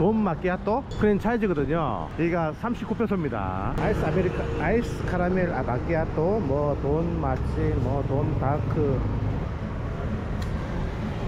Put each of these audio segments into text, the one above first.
돈 마끼아또 프랜차이즈거든요. 여기가 39페소입니다. 아이스 아메리카, 아이스 카라멜 아, 마끼아또, 뭐 돈 마치, 뭐 돈 다크.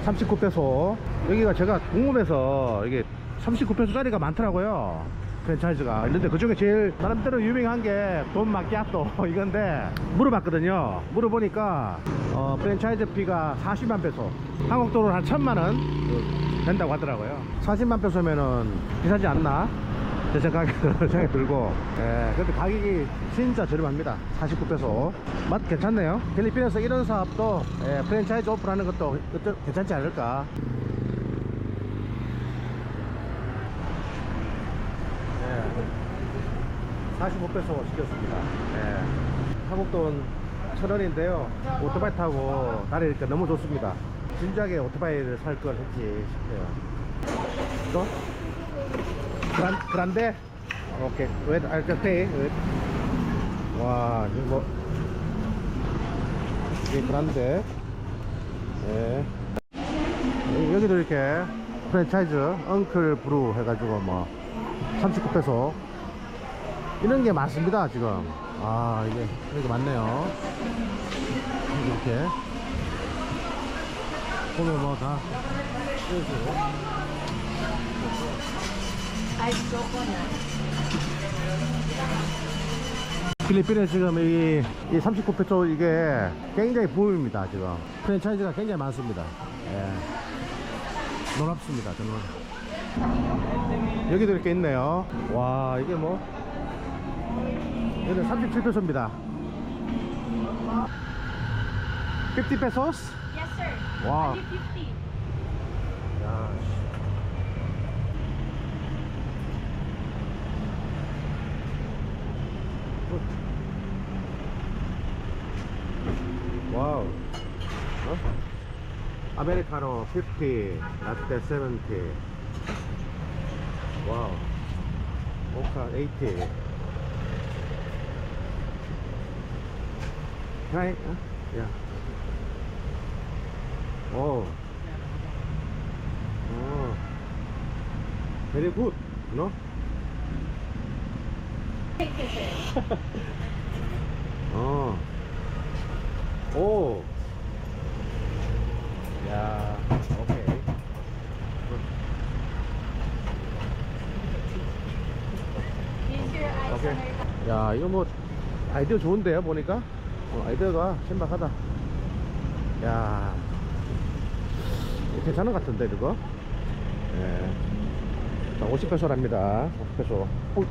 39페소. 여기가 제가 궁금해서 이게 39페소 짜리가 많더라고요. 프랜차이즈가. 근데 그 중에 제일 나름대로 유명한 게 돈 마끼아또 이건데 물어봤거든요. 물어보니까 어, 프랜차이즈 피가 40만 페소. 한국 돈으로 한 천만 원 그, 된다고 하더라고요. 40만 페소면은 비싸지 않나? 제 생각에 생각이 들고. 예, 근데 가격이 진짜 저렴합니다. 49페소. 맛 괜찮네요. 필리핀에서 이런 사업도 예, 프랜차이즈 오픈하는 것도 괜찮지 않을까? 예, 45페소 시켰습니다. 예, 한국 돈 천원인데요. 오토바이 타고 다니니까 너무 좋습니다 진작에 오토바이를 살 걸 했지 싶어요 이거? 그란, 그란데? 오케이. Wait, I'll. Wait. 와, 이거 뭐. 이게 그란데. 예. 여기- 여기도 이렇게 프랜차이즈, 엉클 브루 해가지고 뭐, 39페소. 이런 게 많습니다, 지금. 아, 이게, 여기 많네요. 이렇게. 보면 뭐 다. 이렇게. Ice coconut. 필리핀에 지금 이, 이 39페소 이게 굉장히 붐입니다 지금 프랜차이즈가 굉장히 많습니다 예. 놀랍습니다 저는 여기도 이렇게 있네요 와 이게 뭐 여기는 37페소입니다 50페소스? Yes, sir. Wow. Only 50. 야, 씨. 와우. 어? 아메리카노 50, 라떼 70. 와우. 모카 80. Can I? Uh, yeah. Oh. Oh. Very good, no? 어. 오. 야, 오케이. 오케이. 야, 이거 뭐 아이디어 좋은데요, 보니까? 어, 아이디어가 신박하다. 야. 괜찮은 것 같은데, 그거? 예. 자, 50페소랍니다. 50페소. 오,